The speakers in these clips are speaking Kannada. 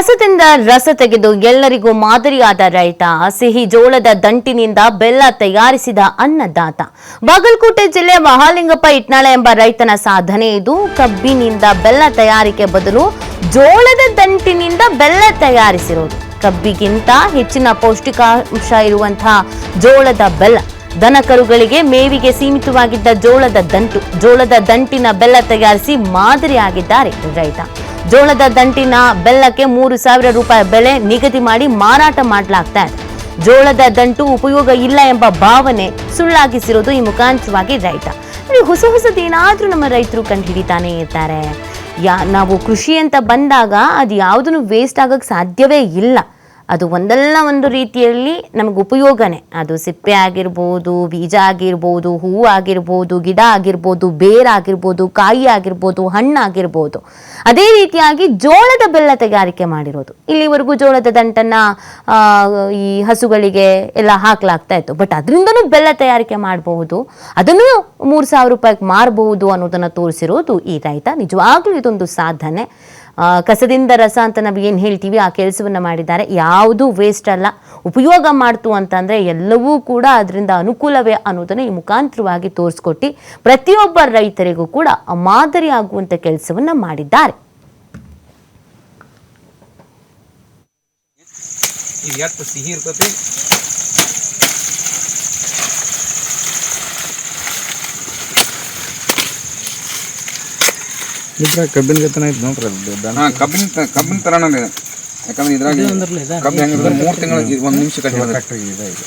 ಕಸದಿಂದ ರಸ ತೆಗೆದು ಎಲ್ಲರಿಗೂ ಮಾದರಿಯಾದ ರೈತ, ಸಿಹಿ ಜೋಳದ ದಂಟಿನಿಂದ ಬೆಲ್ಲ ತಯಾರಿಸಿದ ಅನ್ನದಾತ. ಬಾಗಲಕೋಟೆ ಜಿಲ್ಲೆ ಮಹಾಲಿಂಗಪ್ಪ ಇಟ್ನಾಳ ಎಂಬ ರೈತನ ಸಾಧನೆ ಇದು. ಕಬ್ಬಿನಿಂದ ಬೆಲ್ಲ ತಯಾರಿಕೆ ಬದಲು ಜೋಳದ ದಂಟಿನಿಂದ ಬೆಲ್ಲ ತಯಾರಿಸಿರೋದು. ಕಬ್ಬಿಗಿಂತ ಹೆಚ್ಚಿನ ಪೌಷ್ಟಿಕಾಂಶ ಇರುವಂತಹ ಜೋಳದ ಬೆಲ್ಲ. ದನಕರುಗಳಿಗೆ ಮೇವಿಗೆ ಸೀಮಿತವಾಗಿದ್ದ ಜೋಳದ ದಂಟು, ಜೋಳದ ದಂಟಿನ ಬೆಲ್ಲ ತಯಾರಿಸಿ ಮಾದರಿಯಾಗಿದ್ದಾರೆ ರೈತ. ಜೋಳದ ದಂಟಿನ ಬೆಲ್ಲಕ್ಕೆ ಮೂರು ಸಾವಿರ ರೂಪಾಯಿ ಬೆಲೆ ನಿಗದಿ ಮಾಡಿ ಮಾರಾಟ ಮಾಡಲಾಗ್ತಾ ಜೋಳದ ದಂಟು ಉಪಯೋಗ ಇಲ್ಲ ಎಂಬ ಭಾವನೆ ಸುಳ್ಳಾಗಿಸಿರೋದು ಈ ಮುಖಾಂತರವಾಗಿ ರೈತ. ಹೊಸ ಹೊಸದೇನಾದ್ರೂ ನಮ್ಮ ರೈತರು ಕಂಡು ಹಿಡಿತಾನೆ ಇರ್ತಾರೆ. ಯಾ, ನಾವು ಕೃಷಿ ಅಂತ ಬಂದಾಗ ಅದು ಯಾವುದನ್ನು ವೇಸ್ಟ್ ಆಗಕ್ಕೆ ಸಾಧ್ಯವೇ ಇಲ್ಲ. ಅದು ಒಂದಲ್ಲ ಒಂದು ರೀತಿಯಲ್ಲಿ ನಮಗೆ ಉಪಯೋಗನೇ. ಅದು ಸಿಪ್ಪೆ ಆಗಿರ್ಬೋದು, ಬೀಜ ಆಗಿರ್ಬೋದು ಹೂವು ಆಗಿರ್ಬೋದು, ಗಿಡ ಆಗಿರ್ಬೋದು ಬೇರಾಗಿರ್ಬೋದು ಕಾಯಿ ಆಗಿರ್ಬೋದು ಹಣ್ಣಾಗಿರ್ಬೋದು ಅದೇ ರೀತಿಯಾಗಿ ಜೋಳದ ಬೆಲ್ಲ ತಯಾರಿಕೆ ಮಾಡಿರೋದು. ಇಲ್ಲಿವರೆಗೂ ಜೋಳದ ದಂಟನ್ನ ಈ ಹಸುಗಳಿಗೆ ಎಲ್ಲ ಹಾಕಲಾಗ್ತಾ ಇತ್ತು. ಬಟ್ ಅದರಿಂದನೂ ಬೆಲ್ಲ ತಯಾರಿಕೆ ಮಾಡಬಹುದು. ಅದನ್ನು ಮೂರು ಸಾವಿರ ರೂಪಾಯಿಗೆ ಮಾರಬಹುದು ಅನ್ನೋದನ್ನು ತೋರಿಸಿರೋದು ಈ ರೈತ. ನಿಜವಾಗ್ಲೂ ಇದೊಂದು ಸಾಧನೆ. ಕಸದಿಂದ ರಸ ಅಂತ ನಾವು ಏನು ಹೇಳ್ತೀವಿ, ಆ ಕೆಲಸವನ್ನ ಮಾಡಿದ್ದಾರೆ. ಯಾವುದೂ ವೇಸ್ಟ್ ಅಲ್ಲ. ಉಪಯೋಗ ಮಾಡ್ತು ಅಂತಂದರೆ ಎಲ್ಲವೂ ಕೂಡ ಅದರಿಂದ ಅನುಕೂಲವೇ ಅನ್ನೋದನ್ನು ಈ ಮುಖಾಂತರವಾಗಿ ತೋರಿಸ್ಕೊಟ್ಟು ಪ್ರತಿಯೊಬ್ಬ ರೈತರಿಗೂ ಕೂಡ ಮಾದರಿ ಆಗುವಂಥ ಕೆಲಸವನ್ನ ಮಾಡಿದ್ದಾರೆ. ಸಿಹಿ ಇರ್ತೈತಿ. ಇದ್ರ ಕಬ್ಬಿನ ಗತನ ಐತೆ ನೋಡ್ರಿ ಅದು. ಹಾ ಕಬ್ಬಿನ ತ- ಕಬ್ಬಿನ ತರನ ಇದೆ. ಯಾಕಂದ್ರೆ ಇದ್ರಾಗ ಕಬ್ಬು ಹೆಂಗಿರ್ತದೆ ಮೂರು ತಿಂಗಳು ಒಂದು ನಿಮಿಷ ಕಟ್ಟಿ ಫ್ಯಾಕ್ಟ್ರಿ ಇದೆ ಇದು.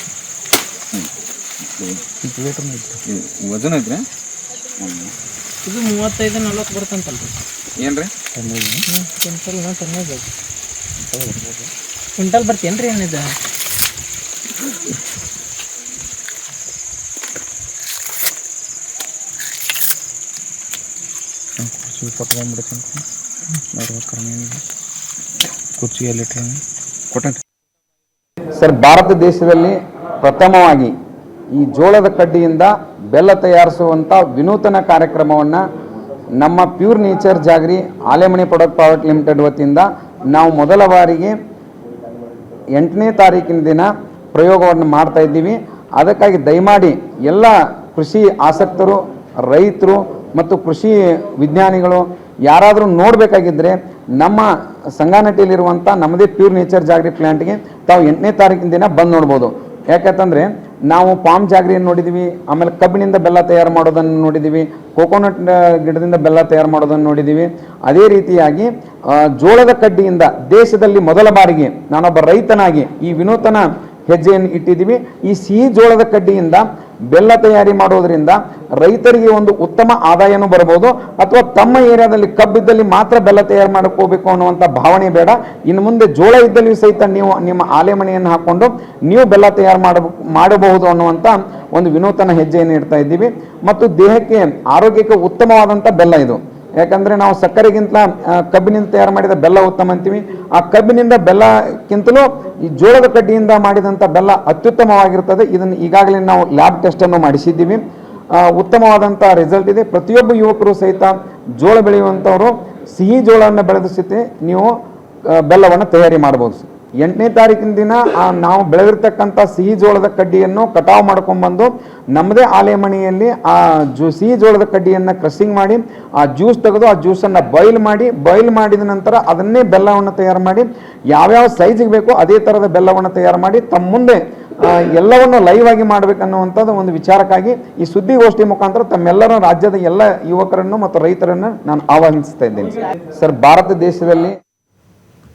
ವಜನ್ ಐತ್ರಿ ಇದು ಮೂವತ್ತೈದು ನಲ್ವತ್ತು ಬರ್ತಂತಲ್ರಿ ಏನ್ರಿ? ಕ್ವಿಂಟಲ್ ಚೆನ್ನಾಗಿ ಕ್ವಿಂಟಲ್ ಬರ್ತೇನ್ರಿ ಏನಿದೆ ಹ್ಮ್, ಕುರ್ಚಿ ಪಟ್ಕೊಂಡ್ಬಿಡ್ತೀನಿ ಸರ್ ಭಾರತ ದೇಶದಲ್ಲಿ ಪ್ರಥಮವಾಗಿ ಈ ಜೋಳದ ಕಡ್ಡಿಯಿಂದ ಬೆಲ್ಲ ತಯಾರಿಸುವಂಥ ವಿನೂತನ ಕಾರ್ಯಕ್ರಮವನ್ನು ನಮ್ಮ pure nature jaggery Alemani product product limited ವತಿಯಿಂದ ನಾವು ಮೊದಲ ಬಾರಿಗೆ ಎಂಟನೇ ತಾರೀಕಿನ ದಿನ ಪ್ರಯೋಗವನ್ನು ಮಾಡ್ತಾ ಇದ್ದೀವಿ. ಅದಕ್ಕಾಗಿ ದಯಮಾಡಿ ಎಲ್ಲ ಕೃಷಿ ಆಸಕ್ತರು, ರೈತರು ಮತ್ತು ಕೃಷಿ ವಿಜ್ಞಾನಿಗಳು ಯಾರಾದರೂ ನೋಡಬೇಕಾಗಿದ್ದರೆ ನಮ್ಮ ಸಂಗಾನಟ್ಟಿಯಲ್ಲಿರುವಂಥ ನಮ್ಮದೇ ಪ್ಯೂರ್ ನೇಚರ್ ಜಾಗರಿ ಪ್ಲ್ಯಾಂಟ್ಗೆ ತಾವು ಎಂಟನೇ ತಾರೀಕಿನ ದಿನ ಬಂದು ನೋಡ್ಬೋದು. ಯಾಕಂತಂದರೆ ನಾವು ಪಾಮ್ ಜಾಗರಿಯನ್ನು ನೋಡಿದ್ದೀವಿ ಆಮೇಲೆ ಕಬ್ಬಿನಿಂದ ಬೆಲ್ಲ ತಯಾರು ಮಾಡೋದನ್ನು ನೋಡಿದ್ದೀವಿ ಕೋಕೋನಟ್ ಗಿಡದಿಂದ ಬೆಲ್ಲ ತಯಾರು ಮಾಡೋದನ್ನು ನೋಡಿದ್ದೀವಿ ಅದೇ ರೀತಿಯಾಗಿ ಜೋಳದ ಕಡ್ಡಿಯಿಂದ ದೇಶದಲ್ಲಿ ಮೊದಲ ಬಾರಿಗೆ ನಾನೊಬ್ಬ ರೈತನಾಗಿ ಈ ವಿನೂತನ ಹೆಜ್ಜೆಯನ್ನು ಇಟ್ಟಿದ್ದೀವಿ ಈ ಸಿಹಿ ಜೋಳದ ಕಡ್ಡಿಯಿಂದ ಬೆಲ್ಲ ತಯಾರಿ ಮಾಡೋದ್ರಿಂದ ರೈತರಿಗೆ ಒಂದು ಉತ್ತಮ ಆದಾಯನೂ ಬರಬಹುದು ಅಥವಾ ತಮ್ಮ ಏರಿಯಾದಲ್ಲಿ ಕಬ್ಬಿದ್ದಲ್ಲಿ ಮಾತ್ರ ಬೆಲ್ಲ ತಯಾರು ಮಾಡ್ಕೋಬೇಕು ಅನ್ನುವಂಥ ಭಾವನೆ ಬೇಡ. ಇನ್ನು ಮುಂದೆ ಜೋಳ ಇದ್ದಲ್ಲಿಯೂ ಸಹಿತ ನೀವು ನಿಮ್ಮ ಆಲೆಮಣೆಯನ್ನು ಹಾಕೊಂಡು ನೀವು ಬೆಲ್ಲ ತಯಾರು ಮಾಡ ಮಾಡಬಹುದು ಅನ್ನುವಂಥ ಒಂದು ವಿನೂತನ ಹೆಜ್ಜೆಯನ್ನು ಇಡ್ತಾ ಇದ್ದೀವಿ. ಮತ್ತು ದೇಹಕ್ಕೆ ಆರೋಗ್ಯಕ್ಕೆ ಉತ್ತಮವಾದಂಥ ಬೆಲ್ಲ ಇದು. ಯಾಕಂದ್ರೆ ನಾವು ಸಕ್ಕರೆಗಿಂತ ಕಬ್ಬಿನಿಂದ ತಯಾರು ಮಾಡಿದ ಬೆಲ್ಲ ಉತ್ತಮ ಅಂತೀವಿ. ಆ ಕಬ್ಬಿನಿಂದ ಬೆಲ್ಲಕ್ಕಿಂತಲೂ ಈ ಜೋಳದ ಕಡ್ಡಿಯಿಂದ ಮಾಡಿದಂಥ ಬೆಲ್ಲ ಅತ್ಯುತ್ತಮವಾಗಿರ್ತದೆ. ಇದನ್ನು ಈಗಾಗಲೇ ನಾವು ಲ್ಯಾಬ್ ಟೆಸ್ಟನ್ನು ಮಾಡಿಸಿದ್ದೀವಿ. ಉತ್ತಮವಾದಂಥ ರಿಸಲ್ಟ್ ಇದೆ. ಪ್ರತಿಯೊಬ್ಬ ಯುವಕರು ಸಹಿತ ಜೋಳ ಬೆಳೆಯುವಂಥವರು ಸಿಹಿ ಜೋಳವನ್ನು ಬೆಳೆದ ನೀವು ಬೆಲ್ಲವನ್ನು ತಯಾರಿ ಮಾಡ್ಬೋದು. ಎಂಟನೇ ತಾರೀಕಿನ ದಿನ ಆ ನಾವು ಬೆಳೆದಿರ್ತಕ್ಕಂಥ ಸಿಹಿ ಜೋಳದ ಕಡ್ಡಿಯನ್ನು ಕಟಾವು ಮಾಡ್ಕೊಂಡ್ಬಂದು ನಮ್ಮದೇ ಆಲೆಮಣಿಯಲ್ಲಿ ಆ ಜೂ ಸಿಹಿ ಜೋಳದ ಕಡ್ಡಿಯನ್ನು ಕ್ರಶಿಂಗ್ ಮಾಡಿ ಆ ಜ್ಯೂಸ್ ತೆಗೆದು ಆ ಜ್ಯೂಸನ್ನು ಬಾಯ್ಲ್ ಮಾಡಿ ಬಾಯ್ಲ್ ಮಾಡಿದ ನಂತರ ಅದನ್ನೇ ಬೆಲ್ಲವನ್ನು ತಯಾರು ಮಾಡಿ, ಯಾವ್ಯಾವ ಸೈಜಿಗೆ ಬೇಕೋ ಅದೇ ಥರದ ಬೆಲ್ಲವನ್ನು ತಯಾರು ಮಾಡಿ, ತಮ್ಮ ಮುಂದೆ ಎಲ್ಲವನ್ನು ಲೈವ್ ಆಗಿ ಮಾಡಬೇಕನ್ನುವಂಥದ್ದು ಒಂದು ವಿಚಾರಕ್ಕಾಗಿ ಈ ಸುದ್ದಿಗೋಷ್ಠಿ ಮುಖಾಂತರ ತಮ್ಮೆಲ್ಲರ ರಾಜ್ಯದ ಎಲ್ಲ ಯುವಕರನ್ನು ಮತ್ತು ರೈತರನ್ನು ನಾನು ಆಹ್ವಾನಿಸ್ತಾ ಇದ್ದೇನೆ. ಸರ್, ಭಾರತ ದೇಶದಲ್ಲಿ